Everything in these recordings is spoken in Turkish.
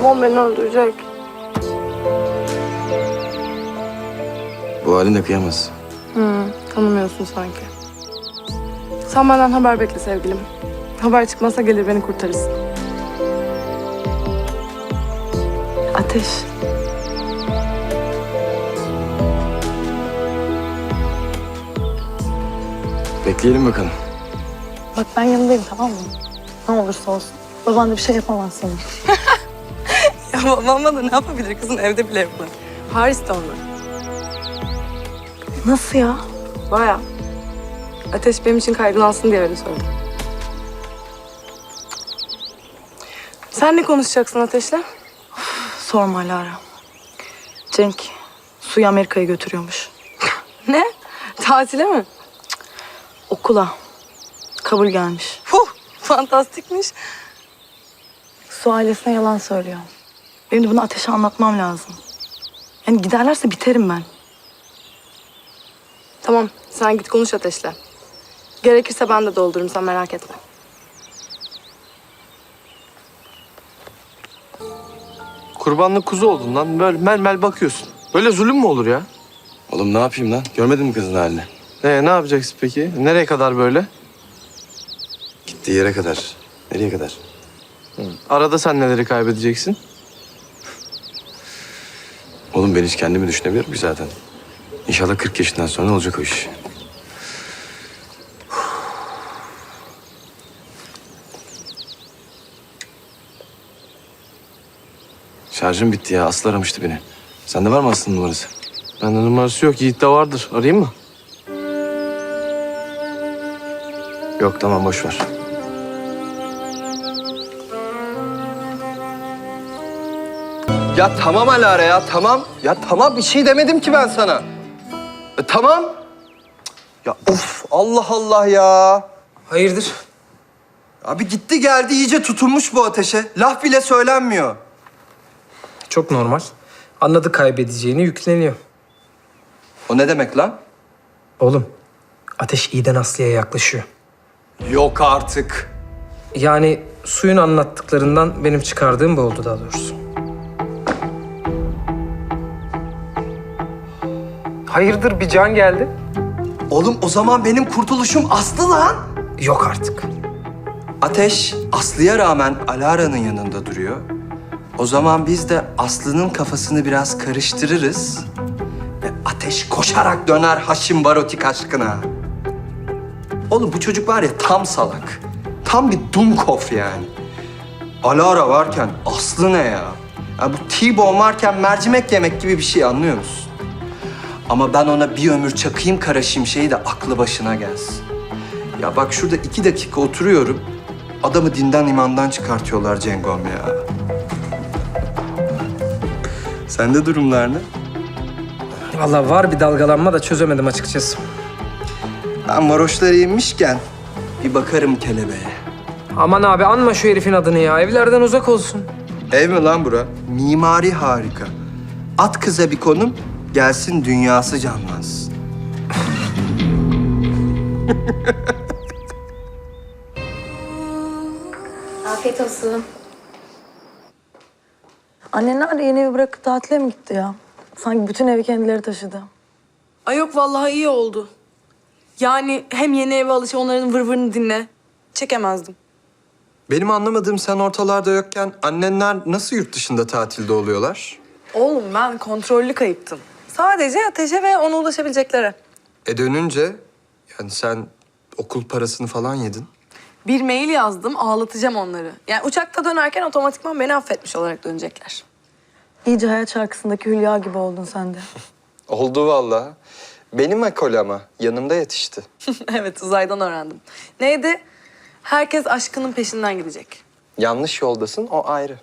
babam beni öldürecek. Bu halinde kıyamaz. Hı, tanımıyorsun sanki. Sen benden haber bekle sevgilim. Haber çıkmazsa gelir beni kurtarırsın. Ateş. Bekleyelim bakalım. Bak ben yanındayım tamam mı? Ne olursa olsun. Baban da bir şey yapamaz sana. Babam da ne yapabilir kızım evde bile yapar. Paris'te onlar. Nasıl ya? Baya. Ateş benim için kaygılansın diye öyle söyledim. Sen ne konuşacaksın Ateş'le? Sorma Lara. Cenk suyu Amerika'ya götürüyormuş. Ne? Tatile mi? Okula. Kabul gelmiş. Huh, fantastikmiş. Su ailesine yalan söylüyor. Benim de bunu ateşe anlatmam lazım. Yani giderlerse biterim ben. Tamam, sen git konuş Ateş'le. Gerekirse ben de doldururum, sen merak etme. Kurbanlık kuzu oldun lan. Böyle mel mel bakıyorsun. Böyle zulüm mü olur ya? Oğlum ne yapayım lan? Görmedin mi kızın halini? Ee, ne yapacaksın peki? Nereye kadar böyle? Gittiği yere kadar. Nereye kadar? Arada sen neleri kaybedeceksin? Ben hiç kendimi düşünebiliyorum ki zaten. İnşallah 40 yaşından sonra olacak o iş. Şarjım bitti ya. Aslı aramıştı beni. Sende var mı Aslı'nın numarası? Bende numarası yok. Yiğit'te vardır. Arayayım mı? Yok tamam boş ver. Ya tamam Alara ya tamam. Ya tamam bir şey demedim ki ben sana. E, tamam. Ya of Allah Allah ya. Hayırdır? Abi gitti geldi iyice tutunmuş bu ateşe. Laf bile söylenmiyor. Çok normal. Anladı kaybedeceğini yükleniyor. O ne demek lan? Oğlum, ateş iyiden Aslı'ya yaklaşıyor. Yok artık. Yani suyun anlattıklarından benim çıkardığım bu oldu daha doğrusu. Hayırdır bir can geldi? Oğlum o zaman benim kurtuluşum Aslı lan. Yok artık. Ateş Aslı'ya rağmen Alara'nın yanında duruyor. O zaman biz de Aslı'nın kafasını biraz karıştırırız. Ve Ateş koşarak döner Haşim Barotik aşkına. Oğlum bu çocuk var ya tam salak. Tam bir Dumkov yani. Alara varken Aslı ne ya? ya bu T-bone varken mercimek yemek gibi bir şey anlıyor musun? Ama ben ona bir ömür çakayım kara şimşeği de aklı başına gelsin. Ya bak şurada iki dakika oturuyorum. Adamı dinden imandan çıkartıyorlar Cengom ya. Sende durumlar ne? Vallahi var bir dalgalanma da çözemedim açıkçası. Ben varoşlara inmişken bir bakarım kelebeğe. Aman abi anma şu herifin adını ya. Evlerden uzak olsun. Ev mi lan bura? Mimari harika. At kıza bir konum, gelsin dünyası canlansın. Afiyet olsun. Annenler de yeni evi bırakıp tatile mi gitti ya? Sanki bütün evi kendileri taşıdı. Ay yok vallahi iyi oldu. Yani hem yeni eve alış onların vırvırını dinle. Çekemezdim. Benim anlamadığım sen ortalarda yokken annenler nasıl yurt dışında tatilde oluyorlar? Oğlum ben kontrollü kayıptım. Sadece ateşe ve ona ulaşabileceklere. E dönünce yani sen okul parasını falan yedin. Bir mail yazdım, ağlatacağım onları. Yani uçakta dönerken otomatikman beni affetmiş olarak dönecekler. İyice hayat şarkısındaki Hülya gibi oldun sen de. Oldu vallahi. Benim ekol ama yanımda yetişti. evet, uzaydan öğrendim. Neydi? Herkes aşkının peşinden gidecek. Yanlış yoldasın o ayrı.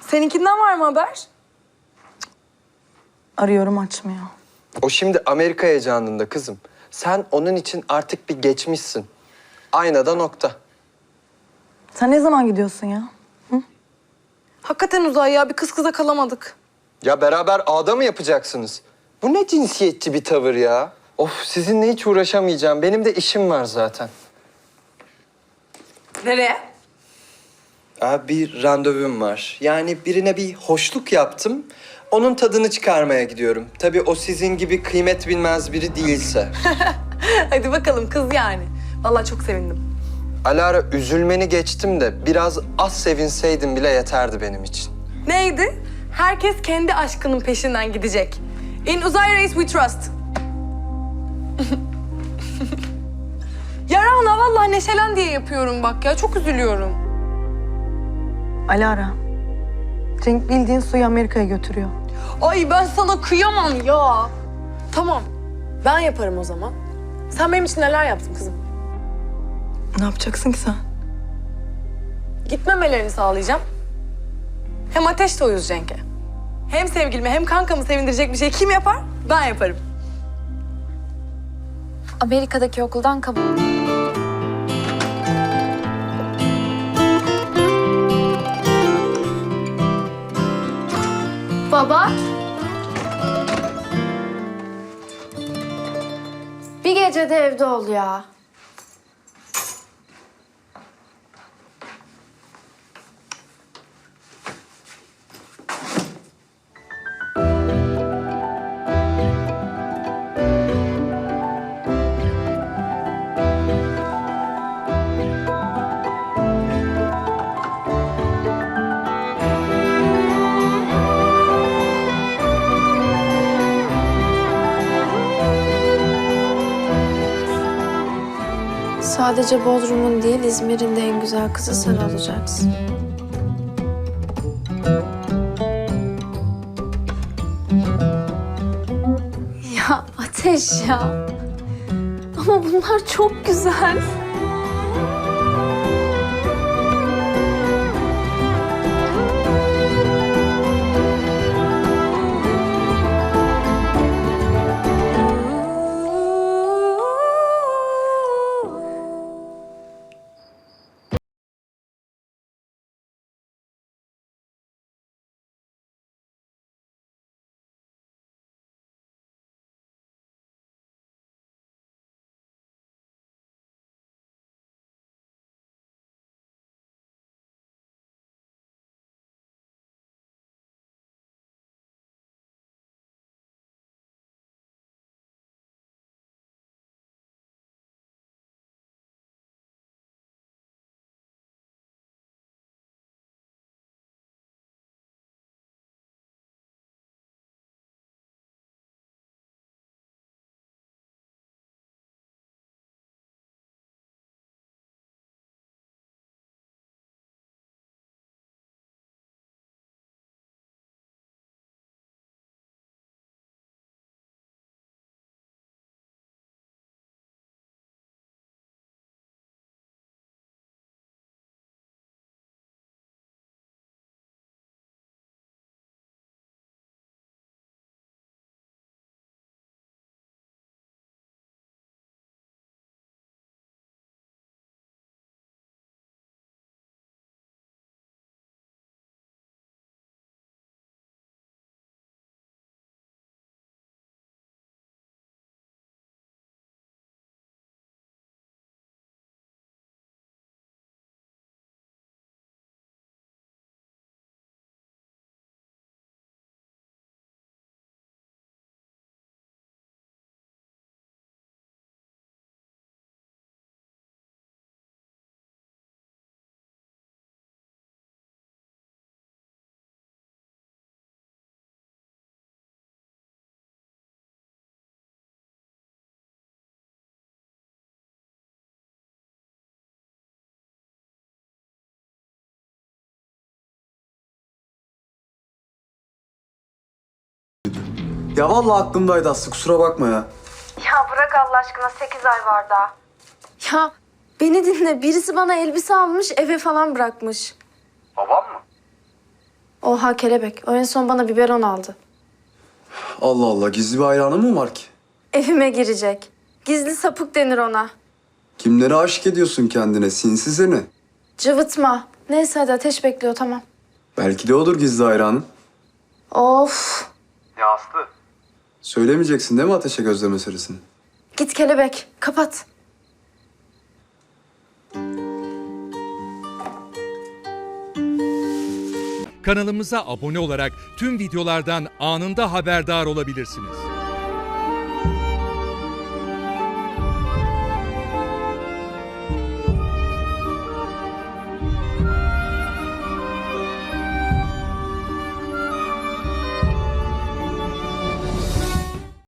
Seninkinden var mı haber? Arıyorum açmıyor. O şimdi Amerika heyecanında kızım. Sen onun için artık bir geçmişsin. Aynada nokta. Sen ne zaman gidiyorsun ya? Hakikaten uzay ya, bir kız kıza kalamadık. Ya beraber ağda mı yapacaksınız? Bu ne cinsiyetçi bir tavır ya? Of sizinle hiç uğraşamayacağım. Benim de işim var zaten. Nereye? Aa, bir randevum var. Yani birine bir hoşluk yaptım. Onun tadını çıkarmaya gidiyorum. Tabii o sizin gibi kıymet bilmez biri değilse. Hadi bakalım kız yani. Vallahi çok sevindim. Alara üzülmeni geçtim de biraz az sevinseydim bile yeterdi benim için. Neydi? Herkes kendi aşkının peşinden gidecek. In Uzay Race we trust. ya Rana vallahi neşelen diye yapıyorum bak ya. Çok üzülüyorum. Alara. Cenk bildiğin suyu Amerika'ya götürüyor. Ay ben sana kıyamam ya. Tamam. Ben yaparım o zaman. Sen benim için neler yaptın kızım? Ne yapacaksın ki sen? Gitmemelerini sağlayacağım. Hem ateş de uyuz Cenk'e. Hem sevgilimi hem kankamı sevindirecek bir şey kim yapar? Ben yaparım. Amerika'daki okuldan kabul. Baba. Bir gece de evde ol ya. Sadece Bodrum'un değil İzmir'in de en güzel kızı sen olacaksın. Ya Ateş ya. Ama bunlar çok güzel. Ya vallahi aklımdaydı Aslı kusura bakma ya. Ya bırak Allah aşkına 8 ay var daha. Ya beni dinle. Birisi bana elbise almış eve falan bırakmış. Babam mı? Oha kelebek. O en son bana biberon aldı. Allah Allah gizli bir hayranı mı var ki? Evime girecek. Gizli sapık denir ona. Kimlere aşık ediyorsun kendine sinsi seni? Cıvıtma. Neyse hadi ateş bekliyor tamam. Belki de odur gizli hayranın. Of. Söylemeyeceksin değil mi ateşe gözle meselesini? Git kelebek. Kapat. Kanalımıza abone olarak tüm videolardan anında haberdar olabilirsiniz.